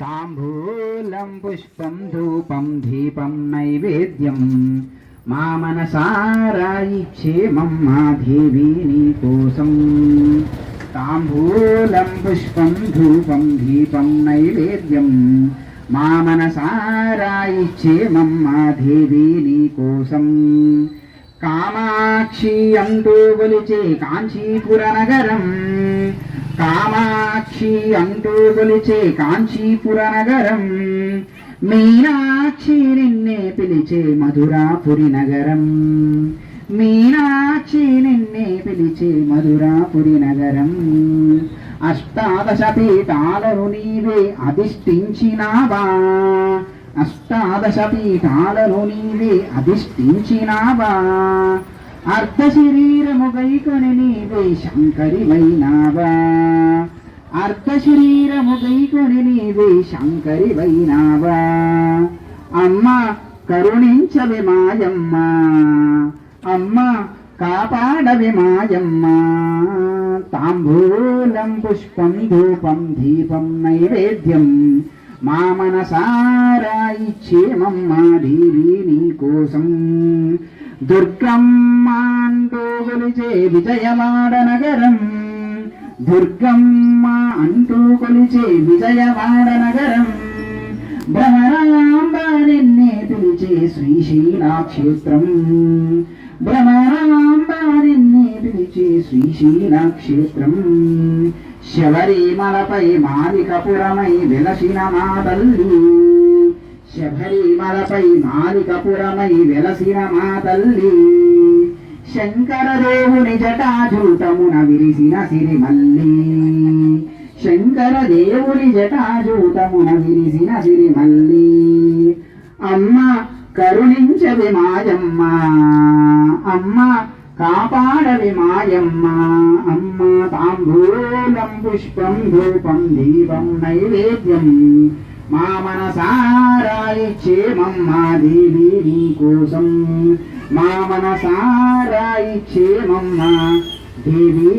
తాంబూలం పుష్పం ధూపం దీపం నైవేద్యం మా మనసారాయి క్షేమం మా దేవి నీ కోసం తాంబూలం పుష్పం ధూపం దీపం నైవేద్యం మా మనసారాయి క్షేమం మా దేవి నీ కోసం కామాక్షి అంటూ కొలిచే కాంచీపుర నగరం కామాక్షి అంటూ కొలిచే కాంచీపుర నగరం మీనాక్షి నిన్నే పిలిచే మధురాపురి నగరం. మీనాక్షి నిన్నే పిలిచే మధురాపురి నగరం. అష్టాదశ పీఠాలను నీవే అధిష్ఠించినావా? అష్టాదశ పీఠాలను నీవే అధిష్ఠించినావా? అర్ధ శరీరము గైకొని నీవే శంకరివైనావా అర్ధ శరీరము గైకొని నీవే శంకరివైనావా అమ్మ కరుణించవి మాయమ్మ. అమ్మ కాపాడవి మాయమ్మ. తాంబూలం పుష్పం ధూపం దీపం నైవేద్యం. మా మనసారాయి క్షేమమ్మ కొలిచే విజయవాడ నగరం దుర్గమ్మ అంటూ కొలిచే విజయవాడ నగరం భ్రమరాంబ నిన్నే పిలిచే శ్రీశైలా క్షేత్రం భ్రమరాంబ నిన్నే పిలిచే శ్రీశైలాక్షేత్రం. శబరిమలపై మాలికపురమై వెలసిన మా తల్లి. శబరిమలపై మాలికపురమై వెలసిన మా తల్లి. శంకరదేవుని జటాజూటమున విరిసిన సిరిమల్లి. శంకరదేవుని జటాజూటమున విరిసిన సిరిమల్లి. అమ్మ కరుణించవి మాయమ్మ. అమ్మ కాపాడవి మాయమ్మ. అమ్మ తాంబూలం పుష్పం ధూపం దీపం నైవేద్యం. మా మనసారాయి క్షేమమ్మ నీ కోసం. మా మనసారాయి క్షేమమ్మ దేవి